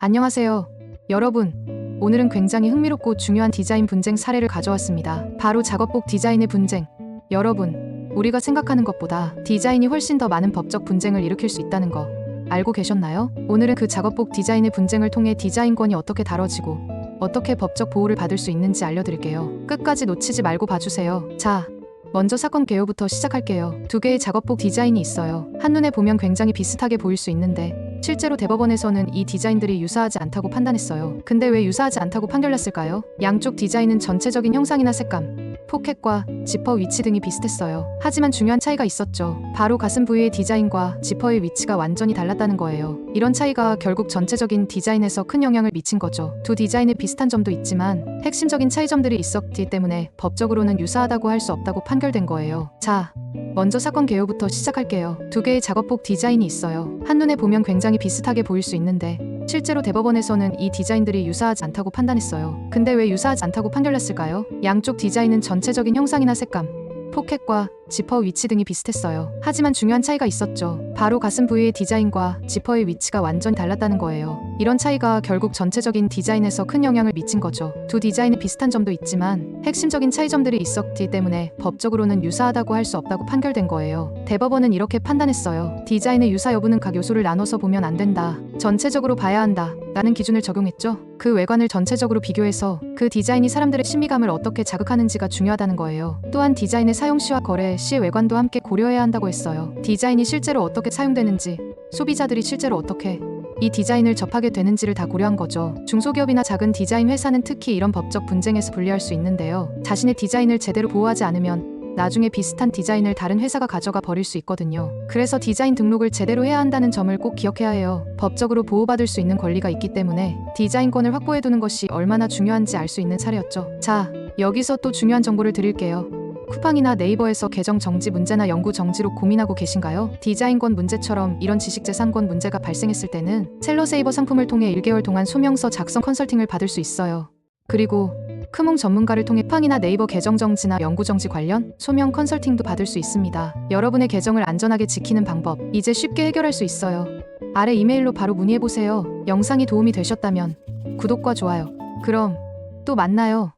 안녕하세요. 여러분. 오늘은 굉장히 흥미롭고 중요한 디자인 분쟁 사례를 가져왔습니다. 바로 작업복 디자인의 분쟁. 여러분, 우리가 생각하는 것보다 디자인이 훨씬 더 많은 법적 분쟁을 일으킬 수 있다는 거 알고 계셨나요? 오늘은 그 작업복 디자인의 분쟁을 통해 디자인권이 어떻게 다뤄지고 어떻게 법적 보호를 받을 수 있는지 알려드릴게요. 끝까지 놓치지 말고 봐주세요. 자, 먼저 사건 개요부터 시작할게요. 두 개의 작업복 디자인이 있어요. 한눈에 보면 굉장히 비슷하게 보일 수 있는데 실제로 대법원에서는 이 디자인들이 유사하지 않다고 판단했어요. 근데 왜 유사하지 않다고 판결났을까요? 양쪽 디자인은 전체적인 형상이나 색감, 포켓과 지퍼 위치 등이 비슷했어요. 하지만 중요한 차이가 있었죠. 바로 가슴 부위의 디자인과 지퍼의 위치가 완전히 달랐다는 거예요. 이런 차이가 결국 전체적인 디자인에서 큰 영향을 미친 거죠. 두 디자인에 비슷한 점도 있지만 핵심적인 차이점들이 있었기 때문에 법적으로는 유사하다고 할 수 없다고 판결된 거예요. 자, 먼저 사건 개요부터 시작할게요. 두 개의 작업복 디자인이 있어요. 한눈에 보면 굉장히 비슷하게 보일 수 있는데 실제로 대법원에서는 이 디자인들이 유사하지 않다고 판단했어요. 근데 왜 유사하지 않다고 판결났을까요? 양쪽 디자인은 전체적인 형상이나 색감, 포켓과 지퍼 위치 등이 비슷했어요. 하지만 중요한 차이가 있었죠. 바로 가슴 부위의 디자인과 지퍼의 위치가 완전히 달랐다는 거예요. 이런 차이가 결국 전체적인 디자인에서 큰 영향을 미친 거죠. 두 디자인에 비슷한 점도 있지만 핵심적인 차이점들이 있었기 때문에 법적으로는 유사하다고 할 수 없다고 판결된 거예요. 대법원은 이렇게 판단했어요. 디자인의 유사 여부는 각 요소를 나눠서 보면 안 된다. 전체적으로 봐야 한다. 라는 기준을 적용했죠. 그 외관을 전체적으로 비교해서 그 디자인이 사람들의 신미감을 어떻게 자극하는지가 중요하다는 거예요. 또한 디자인의 사용 시와 거래 시의 외관도 함께 고려해야 한다고 했어요. 디자인이 실제로 어떻게 사용되는지, 소비자들이 실제로 어떻게 이 디자인을 접하게 되는지를 다 고려한 거죠. 중소기업이나 작은 디자인 회사는 특히 이런 법적 분쟁에서 불리할 수 있는데요. 자신의 디자인을 제대로 보호하지 않으면 나중에 비슷한 디자인을 다른 회사가 가져가 버릴 수 있거든요. 그래서 디자인 등록을 제대로 해야 한다는 점을 꼭 기억해야 해요. 법적으로 보호받을 수 있는 권리가 있기 때문에 디자인권을 확보해두는 것이 얼마나 중요한지 알 수 있는 사례였죠. 자, 여기서 또 중요한 정보를 드릴게요. 쿠팡이나 네이버에서 계정 정지 문제나 영구 정지로 고민하고 계신가요? 디자인권 문제처럼 이런 지식재산권 문제가 발생했을 때는 셀러세이버 상품을 통해 1개월 동안 소명서 작성 컨설팅을 받을 수 있어요. 그리고 크몽 전문가를 통해 쿠팡이나 네이버 계정 정지나 영구 정지 관련 소명 컨설팅도 받을 수 있습니다. 여러분의 계정을 안전하게 지키는 방법 이제 쉽게 해결할 수 있어요. 아래 이메일로 바로 문의해 보세요. 영상이 도움이 되셨다면 구독과 좋아요. 그럼 또 만나요.